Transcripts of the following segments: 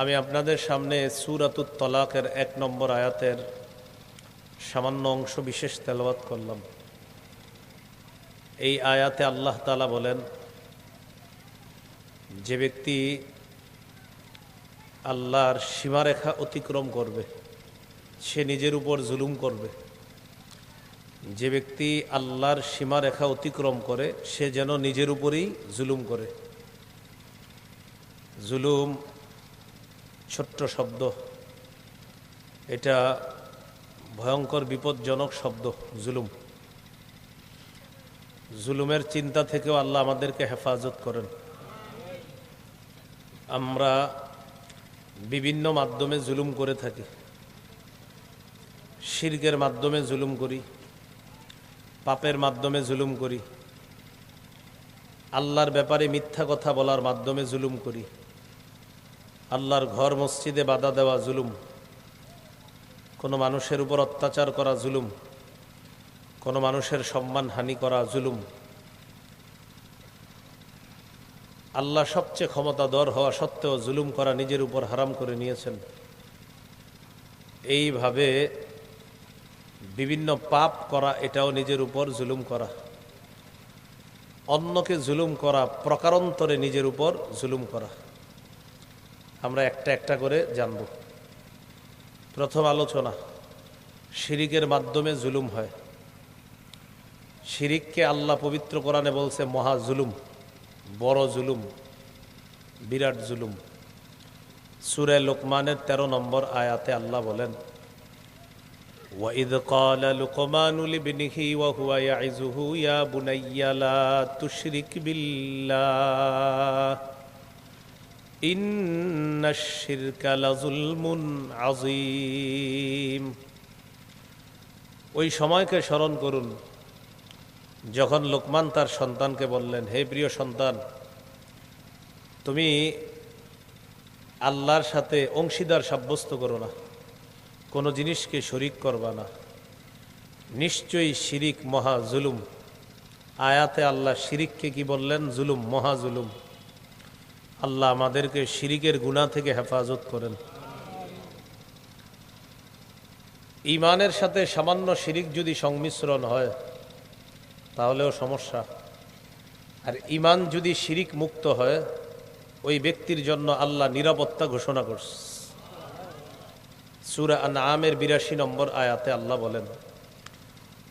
আমি আপনাদের সামনে সুরাতুত তলাকের এক নম্বর আয়াতের সামান্য অংশ বিশেষ তেলাওয়াত করলাম। এই আয়াতে আল্লাহ তালা বলেন, যে ব্যক্তি আল্লাহর সীমারেখা অতিক্রম করবে, সে নিজের উপর জুলুম করবে। যে ব্যক্তি আল্লাহর সীমারেখা অতিক্রম করে, সে যেন নিজের উপরেই জুলুম করে। জুলুম ছোট্ট শব্দ। এটা ভয়ঙ্কর, বিপজ্জনক শব্দ, জুলুম। জুলুমের চিন্তা থেকেও আল্লাহ আমাদেরকে হেফাজত করেন। আমরা বিভিন্ন মাধ্যমে জুলুম করে থাকি। শির্কের মাধ্যমে জুলুম করি। পাপের মাধ্যমে জুলুম করি। আল্লাহর ব্যাপারে মিথ্যা কথা বলার মাধ্যমে জুলুম করি। আল্লাহর ঘর মসজিদে বাধা দেওয়া জুলুম। কোনো মানুষের উপর অত্যাচার করা জুলুম। কোনো মানুষের সম্মান হানি করা জুলুম। আল্লাহ সবচেয়ে ক্ষমতাধর হওয়া সত্ত্বেও জুলুম করা নিজের উপর হারাম করে নিয়েছেন। এইভাবে বিভিন্ন পাপ করা, এটাও নিজের উপর জুলুম করা। অন্যকে জুলুম করা, প্রকারান্তরে নিজের উপর জুলুম করা। আমরা একটা একটা করে জানব প্রথম আলোচনা শিরিকের মাধ্যমে জুলুম হয় শিরিককে আল্লাহ পবিত্র কোরআনে বলছে মহা জুলুম বড় জুলুম বিরাট জুলুম সুরে লোকমানের ১৩ নম্বর আয়াতে আল্লাহ বলেন وإذ قال لقمان لابنه وهو يعزه يا بني لا تشرك بالله إن الشرك لظلم عظيم ওই সময়কে স্মরণ করুন যখন লোকমান তার সন্তানকে বললেন হে প্রিয় সন্তান তুমি আল্লাহর সাথে অংশীদার সাব্যস্ত করো না কোনো জিনিসকে শরিক করবা না নিশ্চয়ই শিরিক মহা জুলুম আয়াতে আল্লাহ শিরিককে কি বললেন জুলুম মহা জুলুম আল্লাহ আমাদেরকে শিরিকের গুণা থেকে হেফাজত করেন। ইমানের সাথে সামান্য শিরিক যদি সংমিশ্রণ হয়, তাহলেও সমস্যা। আর ইমান যদি শিরিক মুক্ত হয়, ওই ব্যক্তির জন্য আল্লাহ নিরাপত্তা ঘোষণা করছে। সুরা আন আমের বিরাশি নম্বর আয়াতে আল্লাহ বলেন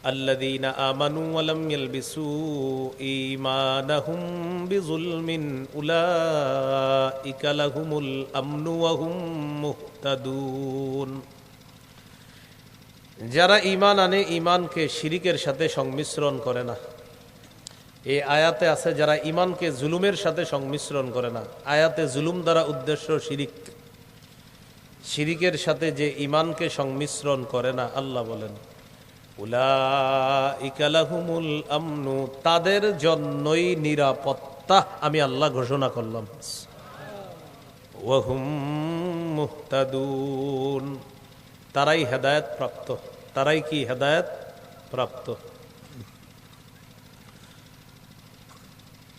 الذين آمنوا ولم يلبسوا إيمانهم بظلم أولئك لهم الأمن وهم مهتدون যারা ইমান আনে ইমানকে শিরিকের সাথে সংমিশ্রণ করে না এই আয়াতে আছে যারা ইমানকে জুলুমের সাথে সংমিশ্রণ করে না আয়াতে জুলুম দ্বারা উদ্দেশ্য শিরিক শিরিকের সাথে যে ইমানকে সংমিশ্রণ করে না আল্লাহ বলেন তাদের জন্যই নিরাপত্তা আমি আল্লাহ ঘোষণা করলাম। মুহতাদুন, তারাই হেদায়ত প্রাপ্ত। তারাই কি হেদায়ত প্রাপ্ত?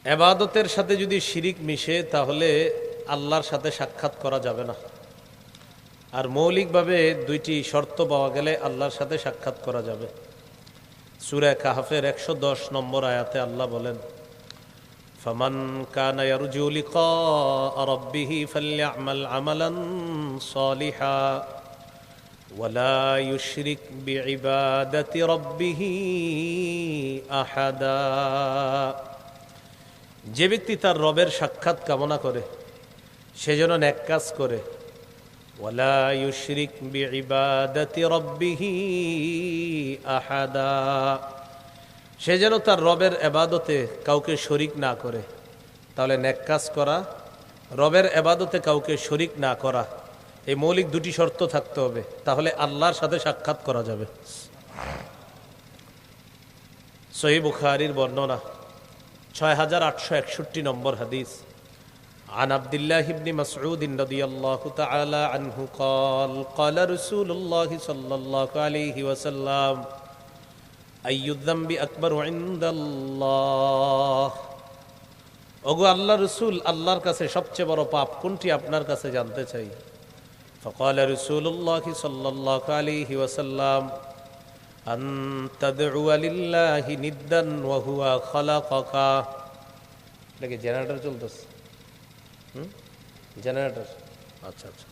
এবাদতের সাথে যদি শিরিক মিশে, তাহলে আল্লাহর সাথে সাক্ষাৎ করা যাবে না। মৌলিকভাবে দুইটি শর্ত পাওয়া গেলে আল্লাহর সাথে সাক্ষাৎ করা যাবে সুরে কাহাফের একশো দশ নম্বর আয়াতে আল্লাহ বলেন فمن كان يرجو لقاء ربه فليعمل عملا صالحا ولا يشرك بعبادة ربه أحدا যে ব্যক্তি তার রবের সাক্ষাৎ কামনা করে সে যেন ন্যাক কাজ করে ওয়ালা ইউশরিক বিইবাদাতি রাব্বিহি আহাদা সে যেন তার রবের এবাদতে কাউকে শরিক না করে। তাহলে ন্যাক কাজ করা, রবের এবাদতে কাউকে শরিক না করা, এই মৌলিক দুটি শর্ত থাকতে হবে। তাহলে আল্লাহর সাথে সাক্ষাৎ করা যাবে। সহি বর্ণনা, ছয় হাজার আটশো একষট্টি নম্বর হাদিস। عن عبد الله بن مسعود رضي الله تعالى عنه قال قال رسول الله صلى الله عليه وسلم أي الذنب أكبر عند الله ওগো আল্লাহ রসুল আল্লাহর কাছে সবচেয়ে বড় পাপ কোনটি আপনার কাছে জানতে চাই فقال رسول الله صلى الله عليه وسلم أن تدعو لله ندا وهو خلقك নাকি জেনারেটর চলতেছে হুম? জেনারেটর আচ্ছা আচ্ছা।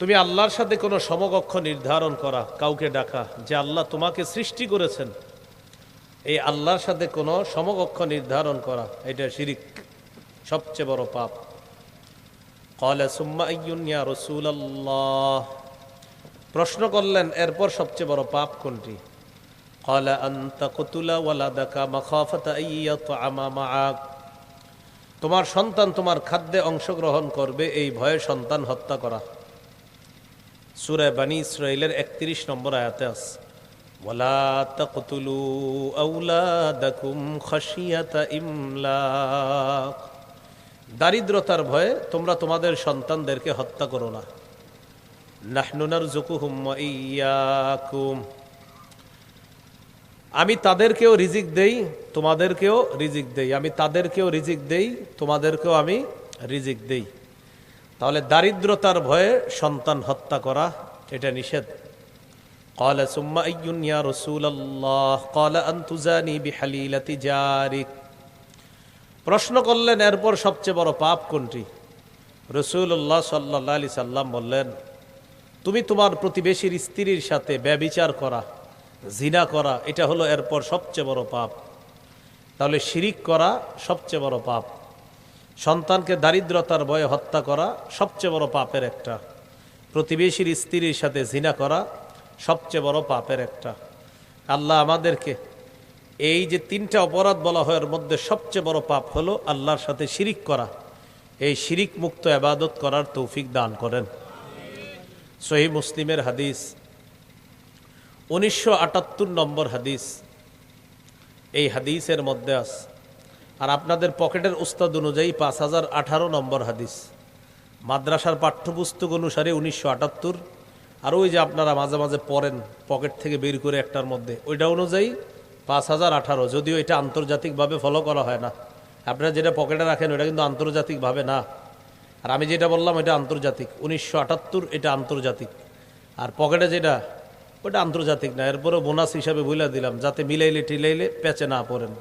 তুমি আল্লাহর সাথে কোনো সমকক্ষ নির্ধারণ করা কাউকে ডাকা যে আল্লাহ তোমাকে সৃষ্টি করেছেন এই আল্লাহর সাথে কোনো সমকক্ষ নির্ধারণ করা এটা শিরিক সবচেয়ে বড় পাপ। কলে সুম্মা ইয়া রসুল আল্লাহ প্রশ্ন করলেন এরপর সবচেয়ে বড় পাপ কোনটি? কলে আন্তা কতুলা ওয়ালাদাকা মাখাফাতা ইয়াতআমা মাআক। তোমার সন্তান তোমার খাদ্যে অংশগ্রহণ করবে, এই ভয়ে সন্তান হত্যা করা। সুরে বানি ইসরাইলের একত্রিশ নম্বর আয়াতে আছে, ওয়ালা তাকতুলু আউলাদাকুম খাশিয়াতা ইমলাক। দারিদ্রতার ভয়ে তোমরা তোমাদের সন্তানদেরকে হত্যা করো না। নাহনুনার জুকুহুম ইয়াকুম। আমি তাদেরকেও রিজিক দেই তোমাদেরকেও রিজিক দেই আমি তাদেরকেও রিজিক দেই তোমাদেরকেও আমি রিজিক দেই তাহলে দারিদ্রতার ভয়ে সন্তান হত্যা করা এটা নিষেধ قال ثم أي يا رسول الله قال أن تزاني بحليلة جارك প্রশ্ন করলেন এরপর সবচেয়ে বড় পাপ কোনটি রসুল্লাহ সাল্লাহ আলি সাল্লাম বললেন তুমি তোমার প্রতিবেশীর স্ত্রীর সাথে ব্যবিচার করা জিনা করা, এটা হলো এরপর সবচেয়ে বড় পাপ। তাহলে শিরিক করা সবচেয়ে বড় পাপ। সন্তানকে দারিদ্রতার ভয়ে হত্যা করা সবচেয়ে বড় পাপের একটা। প্রতিবেশীর স্ত্রীর সাথে জিনা করা সবচেয়ে বড় পাপের একটা। আল্লাহ আমাদেরকে এই যে তিনটা অপরাধ বলা হয়, এর মধ্যে সবচেয়ে বড় পাপ হলো আল্লাহর সাথে শিরিক করা। এই শিরিক মুক্ত আবাদত করার তৌফিক দান করেন। সহি মুসলিমের হাদিস। উনিশশো আটাত্তর নম্বর হাদিস। এই হাদিসের মধ্যে আস আর আপনাদের পকেটের উস্তাদ অনুযায়ী পাঁচ হাজার আঠারো নম্বর হাদিস। মাদ্রাসার পাঠ্যপুস্তক অনুসারে উনিশশো আটাত্তর, আর ওই যে আপনারা মাঝে মাঝে পড়েন পকেট থেকে বের করে একটার মধ্যে, ওইটা অনুযায়ী পাঁচ হাজার আঠারো, যদিও এটা আন্তর্জাতিকভাবে ফলো করা হয় না। আপনারা যেটা পকেটে রাখেন ওটা কিন্তু আন্তর্জাতিকভাবে না। আর আমি যেটা বললাম এটা আন্তর্জাতিক, উনিশশো আটাত্তর এটা আন্তর্জাতিক। আর পকেটে যেটা ওটা আন্তর্জাতিক না, এরপরেও বোনাস হিসাবে বুঝলে দিলাম, যাতে মিলাইলে টিলাইলে পেঁচে না পড়েন।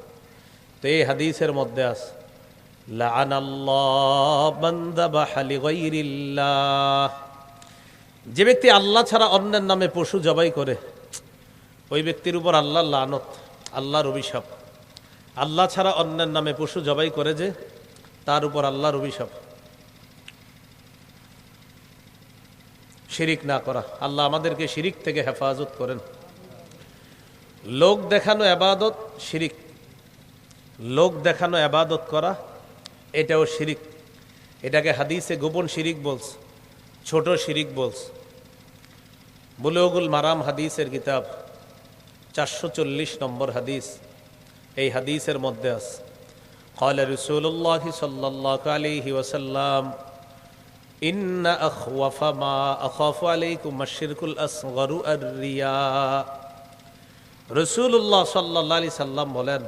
তো এই হাদিসের মধ্যে আস যে ব্যক্তি আল্লাহ ছাড়া অন্যের নামে পশু জবাই করে, ওই ব্যক্তির উপর আল্লাহ লানত, আল্লাহর অভিশাপ। আল্লাহ ছাড়া অন্যের নামে পশু জবাই করে যে, তার উপর আল্লাহর অভিশাপ। শিরিক না করা আল্লাহ আমাদেরকে শিরিক থেকে হেফাজত করেন লোক দেখানো আবাদত শিরিক লোক দেখানো আবাদত করা এটাও শিরিক এটাকে হাদিসে গোপন শিরিক বলস ছোট শিরিক বলস বুলুগুল মারাম হাদিসের কিতাব চারশো চল্লিশ নম্বর হাদিস এই হাদিসের মধ্যে আস قال رسول الله صلى الله عليه وسلم আর রিয়া সাল্লাম বলেন,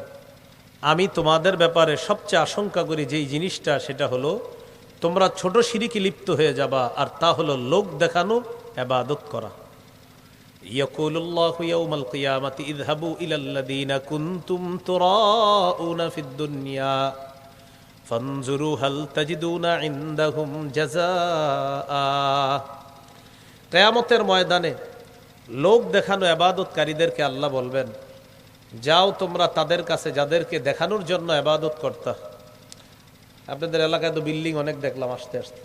আমি তোমাদের ব্যাপারে সবচেয়ে আশঙ্কা করি যেই জিনিসটা, সেটা হলো তোমরা ছোট সিঁড়িকে লিপ্ত হয়ে যাবা, আর তা হলো লোক দেখানো এবাদত করা। ইয়াকুল্লাহ فانظروا هل تجدون عندهم جزاء কেয়ামতের ময়দানে লোক দেখানো আবাদতকারীদেরকে আল্লাহ বলবেন যাও তোমরা তাদের কাছে যাদেরকে দেখানোর জন্য আবাদত করতা আপনাদের এলাকায় তো বিল্ডিং অনেক দেখলাম আস্তে আস্তে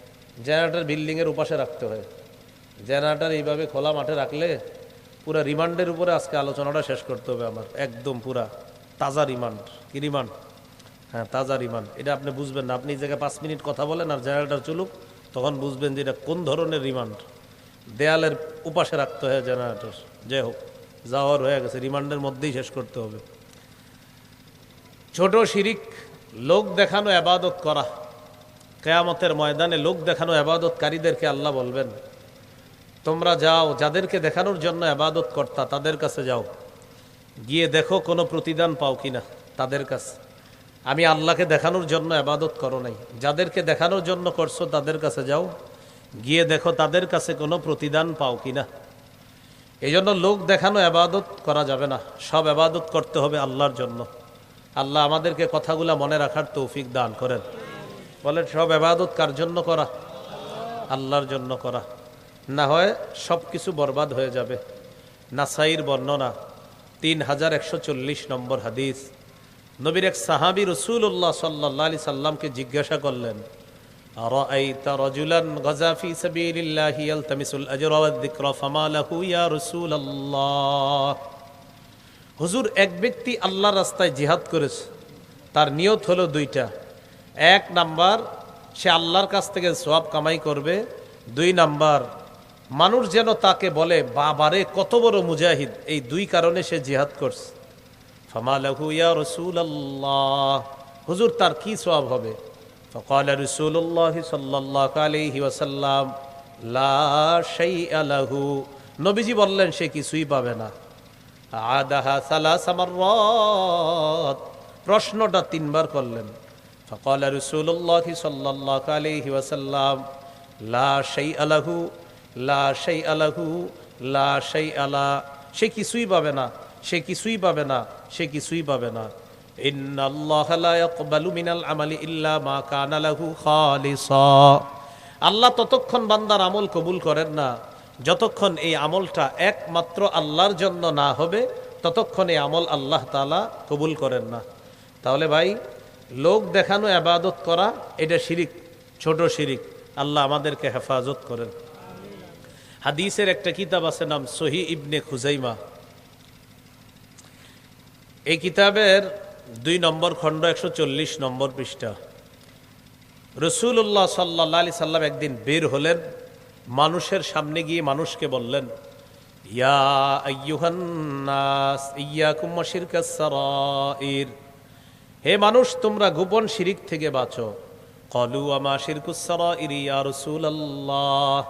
জেনারেটার বিল্ডিংয়ের উপাসে রাখতে হয় জেনারেটার এইভাবে খোলা মাঠে রাখলে পুরা রিমান্ডের উপরে আজকে আলোচনাটা শেষ করতে হবে আমার একদম পুরা তাজা রিমান্ড কি রিমান্ড হ্যাঁ তাজা রিমান্ড এটা আপনি বুঝবেন না। আপনি এই জায়গায় পাঁচ মিনিট কথা বলেন আর জেনারেটার চলুক, তখন বুঝবেন যে এটা কোন ধরনের রিমান্ড। দেয়ালের উপাসে রাখতে হয় জেনারেটর। যাই হোক, যাওয়ার হয়ে গেছে। রিমান্ডের মধ্যেই শেষ করতে হবে। ছোট শিরিক, লোক দেখানো আবাদত করা। কেয়ামতের ময়দানে লোক দেখানো আবাদতকারীদেরকে আল্লাহ বলবেন, তোমরা যাও, যাদেরকে দেখানোর জন্য আবাদত কর্তা তাদের কাছে যাও। গিয়ে দেখো কোনো প্রতিদান পাও কিনা তাদের কাছে। আমি আল্লাহকে দেখানোর জন্য আবাদত করো নাই। যাদেরকে দেখানোর জন্য করছ, তাদের কাছে যাও। গিয়ে দেখো তাদের কাছে কোনো প্রতিদান পাও কি না এই জন্য লোক দেখানো আবাদত করা যাবে না। সব আবাদত করতে হবে আল্লাহর জন্য। আল্লাহ আমাদেরকে কথাগুলা মনে রাখার তৌফিক দান করেন। বলেন, সব আবাদত কার জন্য করা? আল্লাহর জন্য করা। না হয় সব কিছু বরবাদ হয়ে যাবে। নাসাইর বর্ণনা তিন হাজার একশো চল্লিশ নম্বর হাদিস। নবীর এক সাহাবি রসুল্লাহ সাল্লাহ আলি সাল্লামকে জিজ্ঞাসা করলেন হুজুর, এক ব্যক্তি আল্লাহ রাস্তায় জিহাদ করেছে, তার নিয়ত হলো দুইটা। এক নাম্বার, সে আল্লাহর কাছ থেকে সোয়াব কামাই করবে। দুই নাম্বার, মানুষ যেন তাকে বলে, বাবারে, কত বড় মুজাহিদ। এই দুই কারণে সে জিহাদ করছে। ইয়া রসুল আল্লাহ হুজুর, তার কি সব হবে? নবীজি বললেন, সে কিছুই পাবে না। আদাহা সালাসামার প্রশ্নটা তিনবার করলেন। ফকাল রসুল্লাহ সাল্লাহ আলহি ওয়াসাল্লাম, লা সেই আলাহু লা সেই আলাহু লা সেই আলা সে কিছুই পাবে না, সে কিছুই পাবে না, সে কিছুই পাবে না। আল্লাহ ততক্ষণ বান্দার আমল কবুল করেন না। যতক্ষণ এই আমলটা একমাত্র আল্লাহর জন্য না হবে, ততক্ষণ এই আমল আল্লাহ তালা কবুল করেন না। তাহলে ভাই, লোক দেখানো আবাদত করা, এটা শিরিক, ছোট শিরিক। আল্লাহ আমাদেরকে হেফাজত করেন। হাদিসের একটা কিতাব আছে নাম সহি ইবনে খুজাইমা। এই কিতাবের দুই নম্বর খণ্ড, একশো চল্লিশ নম্বর পৃষ্ঠা। রসুল্লাহ সাল্লা আলি সাল্লাম একদিন বের হলেন, মানুষের সামনে গিয়ে মানুষকে বললেন হে মানুষ, তোমরা গোপন শিরিক থেকে বাঁচো। কলু আমা শিরকুস সারাইর, ইয়া রাসূলুল্লাহ।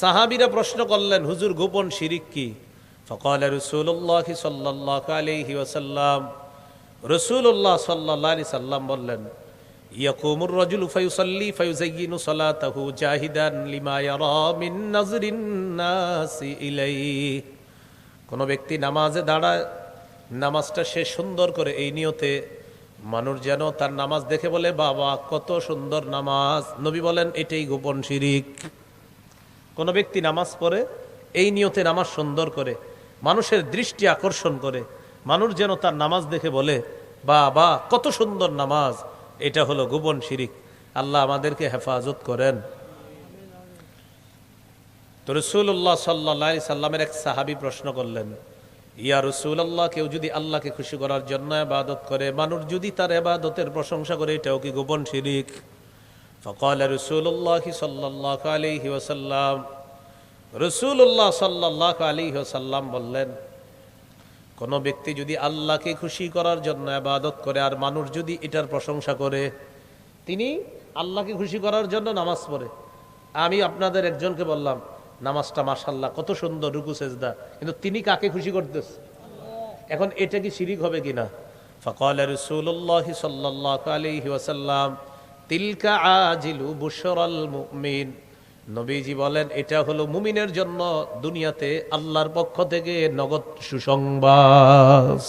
সাহাবিরা প্রশ্ন করলেন, হুজুর, গোপন শিরিক কি? ফকল রসুল্লাহ সাল্লাহ আলহি ওসাল্লাম রসুল্লাহ সাল্লাহ আলি সাল্লাম বললেন, ইয়াকুমুর রজুল ফায়ুসল্লি ফায়ুজাইনু সলাতাহু জাহিদান লিমা ইয়ারা মিন নাজরিন নাসি ইলাই কোনো ব্যক্তি নামাজে দাঁড়ায়, নামাজটা সে সুন্দর করে এই নিয়তে মানুষ যেন তার নামাজ দেখে বলে, বাবা, কত সুন্দর নামাজ। নবী বলেন, এটাই গোপন শিরিক। কোন ব্যক্তি নামাজ পড়ে, এই নিয়তে নামাজ সুন্দর করে, মানুষের দৃষ্টি আকর্ষণ করে, মানুষ যেন তার নামাজ দেখে বলে বা বা কত সুন্দর নামাজ, এটা হলো গোপন শিরিক, আল্লাহ আমাদেরকে হেফাজত করেন। তো রসুল্লাহ সাল্লা সাল্লামের এক সাহাবি প্রশ্ন করলেন, ইয়া রসুল্লাহ কেউ যদি আল্লাহকে খুশি করার জন্য আবাদত করে, মানুষ যদি তার আবাদতের প্রশংসা করে, এটাও কি গোপন শিরিক? فقال رسول الله صلى الله عليه وسلم রসুল্লাহ সাল্লাহ আলী সাল্লাম বললেন কোন ব্যক্তি যদি আল্লাহকে খুশি করার জন্য আবাদত করে আর মানুষ যদি এটার প্রশংসা করে তিনি আল্লাহকে খুশি করার জন্য নামাজ পড়ে আমি আপনাদের একজনকে বললাম নামাজটা মাসাল্লাহ কত সুন্দর রুকু সেজদা কিন্তু তিনি কাকে খুশি করতেছে এখন এটা কি শিরিক হবে কিনা ফকাল রসুল্লাহ সাল্লাহ আলহি ওয়াসাল্লাম তিলকা আজিলু বুশরাল মুমিন। নবীজি বলেন, এটা হলো মুমিনের জন্য দুনিয়াতে আল্লাহর পক্ষ থেকে নগদ সুসংবাদ।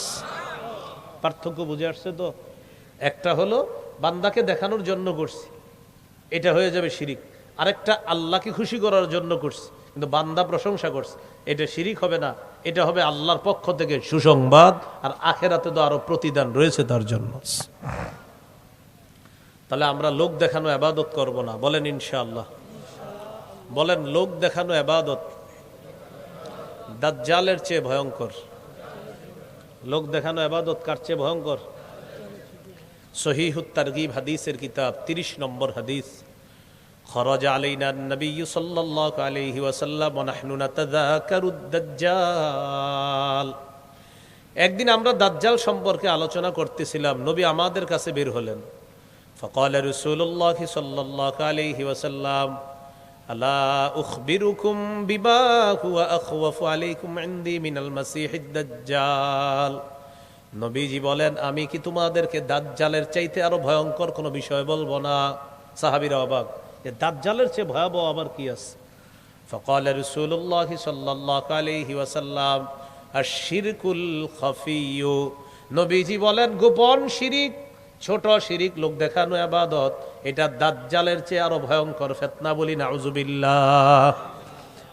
পার্থক্য বুঝে আসছে তো? একটা হলো বান্দাকে দেখানোর জন্য করছি, এটা হয়ে যাবে শিরিক। আরেকটা, আল্লাহকে খুশি করার জন্য করছি, কিন্তু বান্দা প্রশংসা করছে, এটা শিরিক হবে না, এটা হবে আল্লাহর পক্ষ থেকে সুসংবাদ, আর আখেরাতে তো আরও প্রতিদান রয়েছে তার জন্য। তাহলে আমরা লোক দেখানো আবাদত করব না। বলেন ইনশাআল্লাহ। বলেন, লোক দেখানো আবাদত দাজ্জালের চেয়ে ভয়ঙ্কর। লোক দেখানো আবাদত কার চেয়ে ভয়ঙ্কর? সহিহুত তারগিব হাদিসের কিতাব ৩০ নম্বর হাদিস। খরজ আলাইনা নবী সাল্লাল্লাহু আলাইহি ওয়াসাল্লাম নাহনু নাতাযাকারুদ দাজ্জাল। একদিন আমরা দাজ্জাল সম্পর্কে আলোচনা করতেছিলাম, নবী আমাদের কাছে বের হলেন। فقال رسول الله صلى الله عليه وسلم ألا أخبركم بما هو أخوف عليكم عندي من المسيح الدجال নবীজি বলেন আমি কি তোমাদেরকে দাজ্জালের চাইতে আরো ভয়ঙ্কর কোনো বিষয় বলবো না সাহাবিরা অবাক যে দাজ্জালের চেয়ে ভয়াবহ আবার কি আছে فقال رسول الله صلى الله عليه وسلم الشرك الخفي নবীজি বলেন গোপন শিরিক ছোট শিরিক লোক দেখানো আবাদত, এটা দাজ্জালের চেয়ে আরও ভয়ঙ্কর ফেতনা বলি নাউজুবিল্লাহ।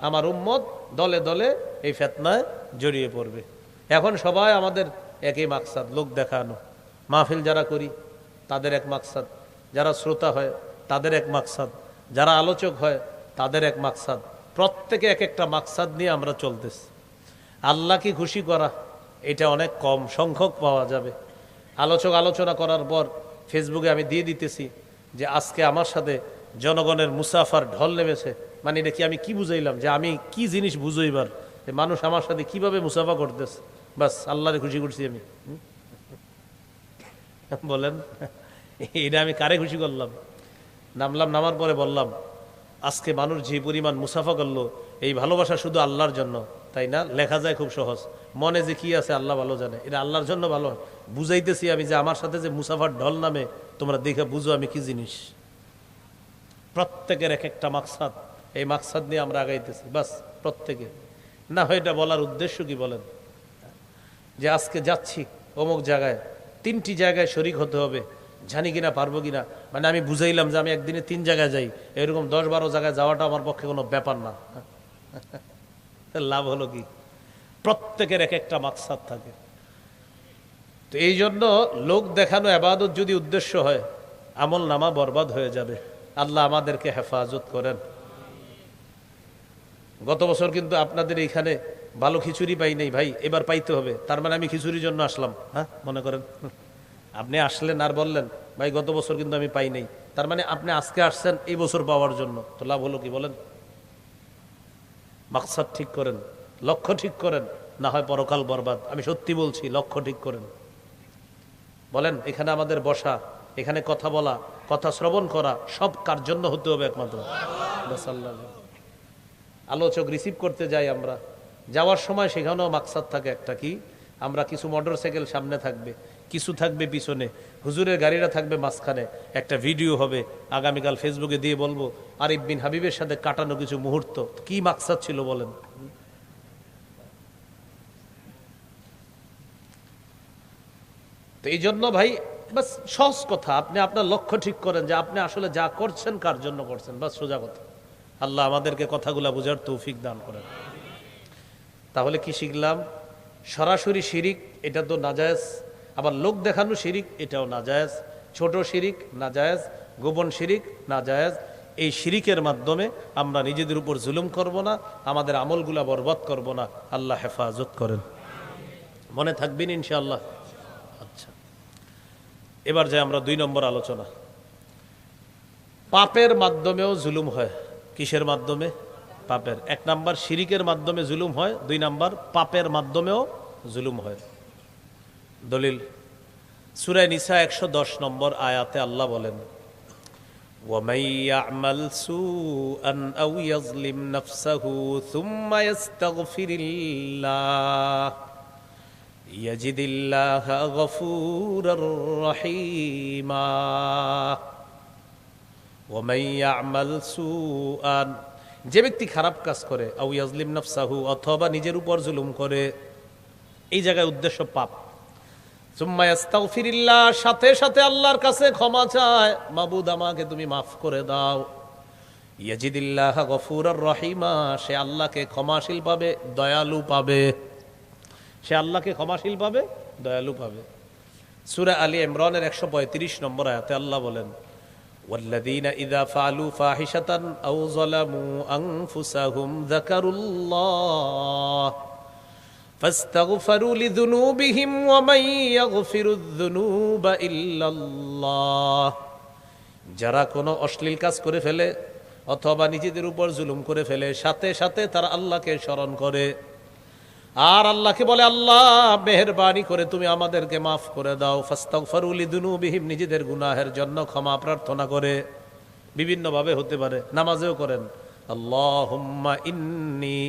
আমার উম্মত দলে দলে এই ফেতনায় জড়িয়ে পড়বে। এখন সবাই আমাদের একই মাকসাদ, লোক দেখানো। মাহফিল যারা করি, তাদের এক মাকসাদ। যারা শ্রোতা হয়, তাদের এক মাকসাদ। যারা আলোচক হয়, তাদের এক মাকসাদ। প্রত্যেকে এক একটা মাকসাদ নিয়ে আমরা চলতেছি। আল্লাহকে খুশি করা? এটা অনেক কম, সংখ্যক পাওয়া যাবে। আলোচক আলোচনা করার পর ফেসবুকে আমি দিয়ে দিতেছি যে আজকে আমার সাথে জনগণের মুসাফার ঢল নেমেছে। মানে এটা কি আমি কি বুঝাইলাম? যে আমি কি জিনিস বুঝাইবার যে মানুষ আমার সাথে কীভাবে মুসাফা করতেছে? বাস, আল্লাহরে খুশি করছি আমি? বলেন, এটা আমি কারে খুশি করলাম? নামলাম, নামার পরে বললাম, আজকে মানুষ যে পরিমাণ মুসাফা করল, এই ভালোবাসা শুধু আল্লাহর জন্য, তাই না? লেখা যায় খুব সহজ। মনে যে কি আছে আল্লাহ ভালো জানে। এটা আল্লাহর জন্য ভালো। বুঝাইতেছি আমি যে আমার সাথে যে মুসাফার ঢল নামে, তোমরা দেখে বুঝো আমি কি জিনিস। প্রত্যেকের এক একটা মাকসাদ। এই মাকসাদ নিয়ে আমরা আগাইতেছি। বাস, প্রত্যেকে। না হয় এটা বলার উদ্দেশ্য কি বলেন? যে আজকে যাচ্ছি অমুক জায়গায়, তিনটি জায়গায় শরিক হতে হবে। জানি কিনা, পারব কিনা? মানে আমি বুঝাইলাম যে আমি একদিনে তিন জায়গায় যাই। এরকম দশ বারো জায়গায় যাওয়াটা আমার পক্ষে কোনো ব্যাপার না। লাভ হলো কি? প্রত্যেকের এক একটা মাকসাদ থাকে। তো এই জন্য লোক দেখানো আবাদত যদি উদ্দেশ্য হয়, আমল নামা বরবাদ হয়ে যাবে। আল্লাহ আমাদেরকে হেফাজত করেন। গত বছর কিন্তু আপনাদের এইখানে ভালো খিচুড়ি পাই নাই, ভাই। এবার পাইতে হবে। তার মানে আমি খিচুড়ির জন্য আসলাম। হ্যাঁ মনে করেন? আপনি আসলেন আর বললেন, ভাই, গত বছর কিন্তু আমি পাই নাই। তার মানে আপনি আজকে আসছেন এই বছর পাওয়ার জন্য। তো লাভ হলো কি বলেন? মাকসাদ ঠিক করেন। লক্ষ্য ঠিক করেন, না হয় পরকাল বরবাদ। আমি সত্যি বলছি, লক্ষ্য ঠিক করেন। বলেন, এখানে আমাদের বসা, এখানে কথা বলা, কথা শ্রবণ করা, সব কার জন্য হতে হবে একমাত্র। আলোচক রিসিভ করতে যাই আমরা। যাওয়ার সময় সেখানেও মাকসাদ থাকে একটা কি? আমরা কিছু মোটর সাইকেল সামনে থাকবে, কিছু থাকবে পিছনে। হুজুরের গাড়িটা থাকবে মাঝখানে। একটা ভিডিও হবে, আগামীকাল ফেসবুকে দিয়ে বলব, আরিফ বিন হাবিবের সাথে কাটানো কিছু মুহূর্ত। কি মাকসাদ ছিল বলেন? তো এই জন্য ভাই, বাস সহজ কথা, আপনি আপনার লক্ষ্য ঠিক করেন যে আপনি আসলে যা করছেন, কার জন্য করছেন, বাস সোজা কথা। আল্লাহ আমাদেরকে কথাগুলা বোঝার তৌফিক দান করেন। তাহলে কি শিখলাম? সরাসরি শিরিক, এটা তো নাজায়েজ। আবার লোক দেখানো শিরিক, এটাও নাজায়েজ। ছোট শিরিক, নাজায়েজ। গোপন শিরিক, নাজায়েজ। এই শিরিকের মাধ্যমে আমরা নিজেদের উপর জুলুম করব না, আমাদের আমলগুলা বরবাদ করব না। আল্লাহ হেফাজত করেন। মনে থাকবেন ইনশাআল্লাহ। আচ্ছা। এবার যাই আমরা দুই নম্বর আলোচনা পাপের মাধ্যমেও জুলুম হয় কিসের মাধ্যমে পাপের এক নাম্বার শিরিকের মাধ্যমে জুলুম হয় দুই নাম্বার পাপের মাধ্যমেও জুলুম হয় দলিল সুরায় নিসা একশো দশ নম্বর আয়াতে আল্লাহ বলেন ومن يعمل سوءا أو يظلم نفسه ثم يستغفر الله يجد الله غفورا رحيما ومن يعمل سوءا যে ব্যক্তি খারাপ কাজ করে আউ ইয়াজলিম নফসাহু অথবা নিজের উপর জুলুম করে এই জায়গায় উদ্দেশ্য পাপ সুম্মা ইয়াস্তাগফিরিল্লাহ সাথে সাথে আল্লাহর কাছে ক্ষমা চায় মাবুদ আমাকে তুমি মাফ করে দাও ইয়াজিদিল্লাহ গফুরার রহিমা সে আল্লাহকে ক্ষমাশীল পাবে দয়ালু পাবে সে আল্লাহকে ক্ষমাশীল পাবে দয়ালু পাবে সূরা আলী ইমরানের একশো পঁয়ত্রিশ নম্বর আয়াতে আল্লাহ বলেন والذين إذا فعلوا فاحشة أو ظلموا أنفسهم ذكروا الله فاستغفروا لذنوبهم ومن يغفر الذنوب إلا الله যারা কোনো অশ্লীল কাজ করে ফেলে অথবা নিজেদের উপর জুলুম করে ফেলে সাথে সাথে তারা আল্লাহকে স্মরণ করে আর আল্লাহকে বলে আল্লাহ মেহরবানি করে তুমি আমাদেরকে মাফ করে দাও ফাস্তাগফারুলি দুনুবিহিম নিজেদের গুনাহের জন্য ক্ষমা প্রার্থনা করে বিভিন্নভাবে হতে পারে নামাজেও করেন আল্লাহুম্মা ইন্নি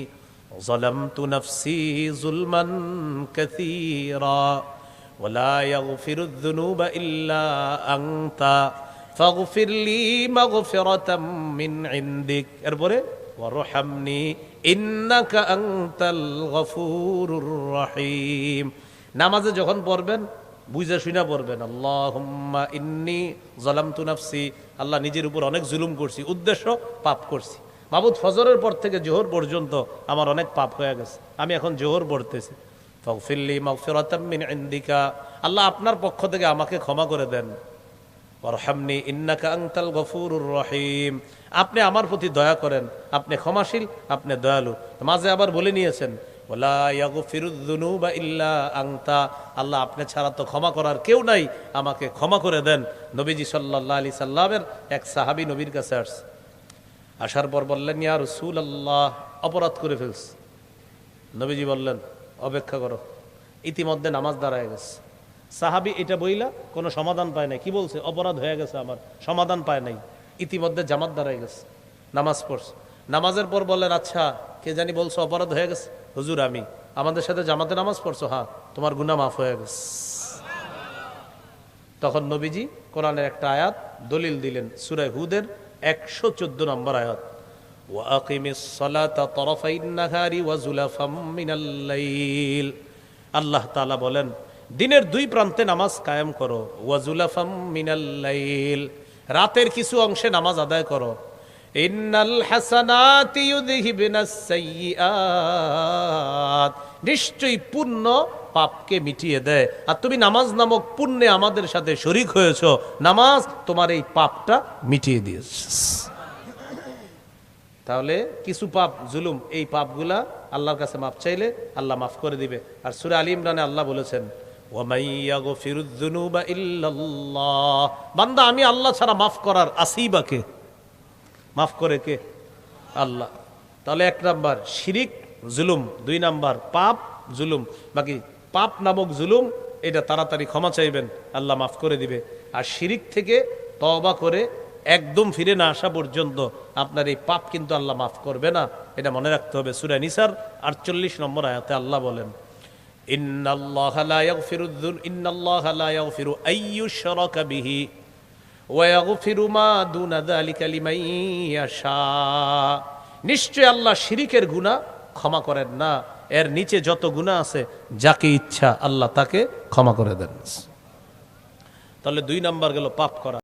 ظلمت نفسي ظلما كثيرا ولا يغفر الذنوب إلا أنت فاغفر لي مغفرة من عندك এরপরে وارحمني ইন্নাকা রহিম। নামাজে যখন পড়বেন, বুঝে শুনা পড়বেন, আল্লাহম্মা ইন্নি জলাম তুনাফসি আল্লাহ নিজের উপর অনেক জুলুম করছি, উদ্দেশ্য পাপ করছি। মাবুদ, ফজরের পর থেকে জোহর পর্যন্ত আমার অনেক পাপ হয়ে গেছে, আমি এখন জোহর পড়তেছি। ফকফিল্লি মগফিরাতাম ইন্দিকা। আল্লাহ আপনার পক্ষ থেকে আমাকে ক্ষমা করে দেন। ওরহামনি ইন্নাকা আনতাল গফুরুর রহিম। আপনি আমার প্রতি দয়া করেন, আপনি ক্ষমাশীল, আপনি দয়ালু। মাঝে আবার বলে নিয়েছেন আনতা। আল্লাহ আপনি ছাড়া তো ক্ষমা করার কেউ নাই, আমাকে ক্ষমা করে দেন। নবীজি সাল্লাল্লাহু আলি সাল্লামের এক সাহাবী নবীর কাছে আসার পর বললেন, ইয়া রসুল আল্লাহ অপরাধ করে ফেলছে। নবীজি বললেন, অপেক্ষা করো। ইতিমধ্যে নামাজ দাঁড়ায় গেছে। সাহাবি এটা বইলা কোনো সমাধান পায় নাই। কি বলছে? অপরাধ হয়ে গেছে আমার, সমাধান পায় নাই। ইতিমধ্যে জামাত দাঁড়ায় গেছে, নামাজ পড়ছে। নামাজের পর বললেন আচ্ছা কে জানি বলছো অপরাধ হয়ে গেছে? হুজুর, আমি। আমাদের সাথে জামাতে নামাজ পড়ছো? হ্যাঁ তোমার গুনা মাফ হয়ে গেছে। তখন নবীজি কোরআনের একটা আয়াত দলিল দিলেন সুরাই হুদের একশো চোদ্দ নম্বর আয়াত। আল্লাহ বলেন দিনের দুই প্রান্তে নামাজ কায়েম করো। ওয়াজুলাফাম মিনাল্লাইল রাতের কিছু অংশে নামাজ আদায় করো। ইন্নাল হাসানাতি নিশ্চয়ই পুণ্য পাপকে মিটিয়ে দেয়। আর তুমি নামাজ নামক পুণ্যে আমাদের সাথে শরিক হয়েছো। নামাজ তোমার এই পাপটা মিটিয়ে দিয়েছে। তাহলে কিছু পাপ জুলুম, এই পাপগুলা আল্লাহর কাছে মাপ চাইলে আল্লাহ মাফ করে দিবে। আর সুরে আলী ইমরানে আল্লাহ বলেছেন বান্দা, আমি আল্লাহ ছাড়া মাফ করার আসি বা কে? মাফ করে কে? আল্লাহ। তাহলে এক নাম্বার, শিরিক, জুলুম। দুই নাম্বার, পাপ, জুলুম। বাকি পাপ নামক জুলুম, এটা তাড়াতাড়ি ক্ষমা চাইবেন, আল্লাহ মাফ করে দিবে। আর শিরিক থেকে তওবা করে একদম ফিরে না আসা পর্যন্ত আপনার এই পাপ কিন্তু আল্লাহ মাফ করবে না। এটা মনে রাখতে হবে, সুরা নিসার আটচল্লিশ নম্বর আয়াতে আল্লাহ বলেন নিশ্চয় আল্লাহ শিরিকের গুনাহ ক্ষমা করেন না। এর নিচে যত গুনাহ আছে, যাকে ইচ্ছা আল্লাহ তাকে ক্ষমা করে দেন। তাহলে দুই নাম্বার গেল পাপ করা।